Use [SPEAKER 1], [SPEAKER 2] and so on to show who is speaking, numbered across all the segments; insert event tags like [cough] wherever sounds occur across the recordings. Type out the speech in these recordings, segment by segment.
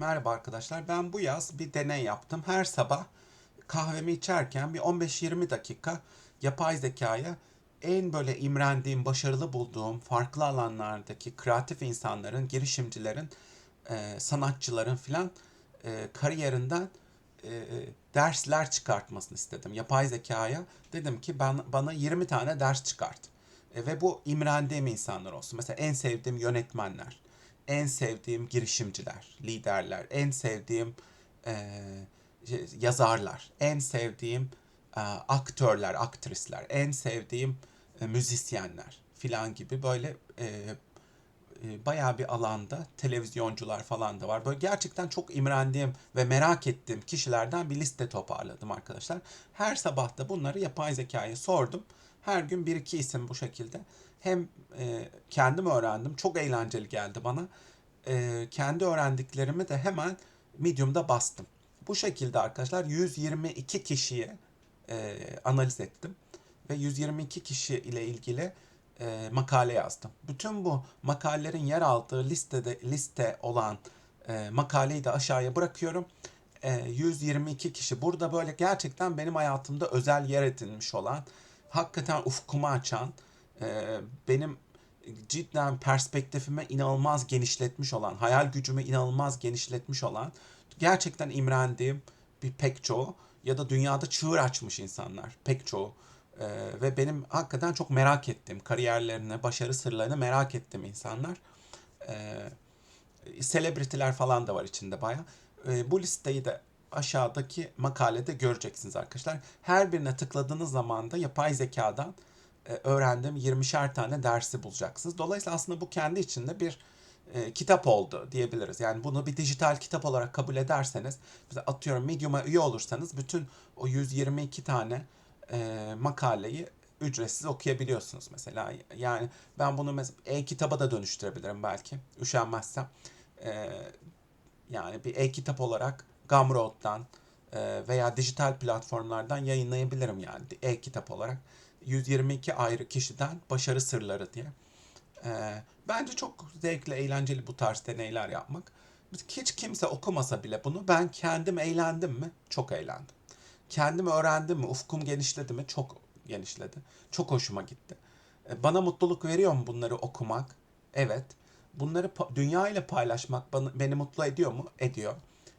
[SPEAKER 1] Merhaba arkadaşlar. Ben bu yaz bir deney yaptım. Her sabah kahvemi içerken bir 15-20 dakika yapay zekaya en böyle imrendiğim, başarılı bulduğum farklı alanlardaki kreatif insanların, girişimcilerin, e, sanatçıların filan e, kariyerinden e, dersler çıkartmasını istedim. Yapay zekaya dedim ki ben, bana 20 tane ders çıkart. Ve bu imrendiğim insanlar olsun. Mesela en sevdiğim yönetmenler, en sevdiğim girişimciler, liderler, en sevdiğim e, yazarlar, en sevdiğim e, aktörler, aktrisler, en sevdiğim e, müzisyenler filan gibi böyle e, e, bayağı bir alanda televizyoncular falan da var. Böyle gerçekten çok imrendiğim ve merak ettiğim kişilerden bir liste toparladım arkadaşlar. Her sabah da bunları yapay zekaya sordum. Her gün bir iki isim bu şekilde. Hem e, kendim öğrendim. Çok eğlenceli geldi bana. E, kendi öğrendiklerimi de hemen Medium'da bastım. Bu şekilde arkadaşlar 122 kişiye e, analiz ettim. Ve 122 kişi ile ilgili e, makale yazdım. Bütün bu makalelerin yer aldığı listede liste olan e, makaleyi de aşağıya bırakıyorum. E, 122 kişi burada böyle gerçekten benim hayatımda özel yer edinmiş olan, hakikaten ufkumu açan, e, benim cidden perspektifimi inanılmaz genişletmiş olan, hayal gücümü inanılmaz genişletmiş olan, gerçekten imrendiğim bir pek çoğu ya da dünyada çığır açmış insanlar pek çoğu ee, ve benim hakikaten çok merak ettiğim kariyerlerini, başarı sırlarını merak ettiğim insanlar. Ee, selebritiler falan da var içinde baya. Ee, bu listeyi de aşağıdaki makalede göreceksiniz arkadaşlar. Her birine tıkladığınız zaman da yapay zekadan e, öğrendiğim 20'şer tane dersi bulacaksınız. Dolayısıyla aslında bu kendi içinde bir e, kitap oldu diyebiliriz. Yani bunu bir dijital kitap olarak kabul ederseniz, atıyorum Medium'a üye olursanız bütün o 122 tane e, makaleyi ücretsiz okuyabiliyorsunuz mesela. Yani ben bunu mesela e-kitaba da dönüştürebilirim belki üşenmezsem. E, yani bir e-kitap olarak Gumroad'dan e, veya dijital platformlardan yayınlayabilirim yani e-kitap olarak. 122 ayrı kişiden başarı sırları diye. E, bence çok zevkli, eğlenceli bu tarz deneyler yapmak. Hiç kimse okumasa bile bunu ben kendim eğlendim mi? Çok eğlendim. Kendim öğrendim mi? Ufkum genişledi mi? Çok genişledi. Çok hoşuma gitti. E, Bana mutluluk veriyor mu bunları okumak? Evet. Bunları dünya ile paylaşmak beni mutlu ediyor mu? Ediyor.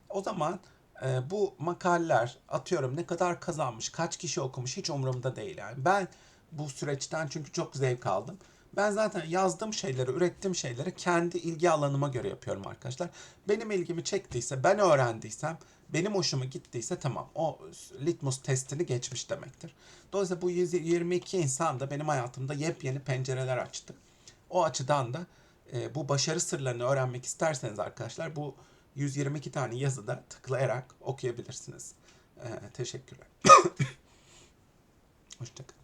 [SPEAKER 1] O zaman e, bu makaleler atıyorum ne kadar kazanmış, kaç kişi okumuş hiç umurumda değil yani. Ben bu süreçten çünkü çok zevk aldım. Ben zaten yazdığım şeyleri, ürettiğim şeyleri kendi ilgi alanıma göre yapıyorum arkadaşlar. Benim ilgimi çektiyse, ben öğrendiysem, benim hoşuma gittiyse tamam. O litmus testini geçmiş demektir. Dolayısıyla bu 122 insan da benim hayatımda yepyeni pencereler açtı. O açıdan da e, bu başarı sırlarını öğrenmek isterseniz arkadaşlar bu 122 tane yazıda tıklayarak okuyabilirsiniz. E, teşekkürler. [coughs] Hoşçakalın.